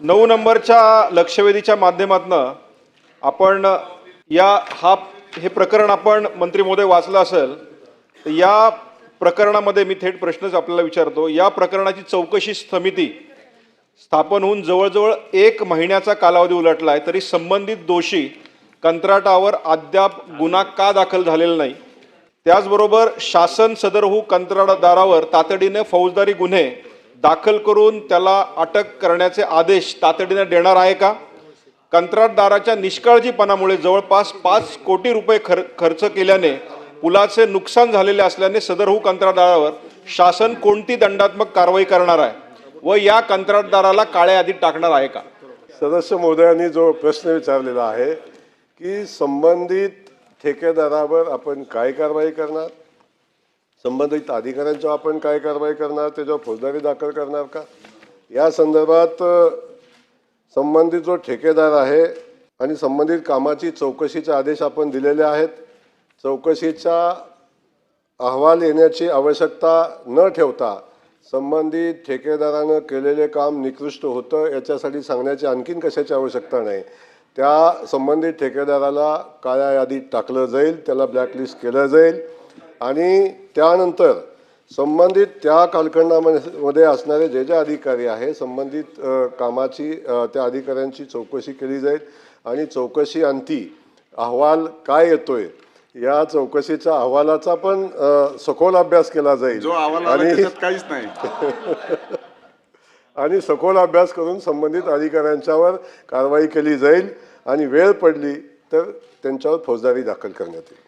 नऊ नंबरच्या लक्षवेधीच्या माध्यमातनं आपण या हा हे प्रकरण आपण मंत्री महोदय वाचलं असेल तर या प्रकरणामध्ये मी थेट प्रश्नच आपल्याला विचारतो. या प्रकरणाची चौकशी समिती स्थापन होऊन जवळजवळ एक महिन्याचा कालावधी उलटला आहे तरी संबंधित दोषी कंत्राटावर अद्याप गुन्हा का दाखल झालेला नाही. त्याचबरोबर शासन सदरहू कंत्राटदारावर तातडीने फौजदारी गुन्हे दाखल करून त्याला अटक करण्याचे आदेश तातडीने देणार आहे का? कंत्राटदाराच्या निष्काळजीपणामुळे जवळपास पाच कोटी रुपये खर खर्च केल्याने पुलाचे नुकसान झालेले असल्याने सदरहू हो कंत्राटदारावर शासन कोणती दंडात्मक कारवाई करणार आहे व या कंत्राटदाराला काळ्या यादीत टाकणार आहे का? सदस्य महोदयांनी जो प्रश्न विचारलेला आहे की संबंधित ठेकेदारावर आपण काय कारवाई करणार? संबंधित अधिकाऱ्यांच्या आपण काय कारवाई करणार त्याच्यावर फौजदारी दाखल करणार का? या संदर्भात संबंधित जो ठेकेदार आहे आणि संबंधित कामाची चौकशीचे आदेश आपण दिलेले आहेत चौकशीचा अहवाल येण्याची आवश्यकता न ठेवता संबंधित ठेकेदारानं केलेले काम निकृष्ट होतं याच्यासाठी सांगण्याची आणखीन कशाची आवश्यकता नाही. त्या संबंधित ठेकेदाराला काळ्या यादीत टाकलं जाईल त्याला ब्लॅकलिस्ट केलं जाईल आणि त्यानंतर संबंधित त्या कालखंडामध्ये मध्ये असणारे जे जे अधिकारी आहे संबंधित कामाची त्या अधिकाऱ्यांची चौकशी केली जाईल आणि चौकशी अंती अहवाल काय येतोय या चौकशीच्या अहवालाचा पण सखोल अभ्यास केला जाईल. जो अहवाल आला आणि काहीच नाही. आणि सखोल अभ्यास करून संबंधित अधिकाऱ्यांच्यावर कारवाई केली जाईल आणि वेळ पडली तर त्यांच्यावर फौजदारी दाखल करण्यात येईल.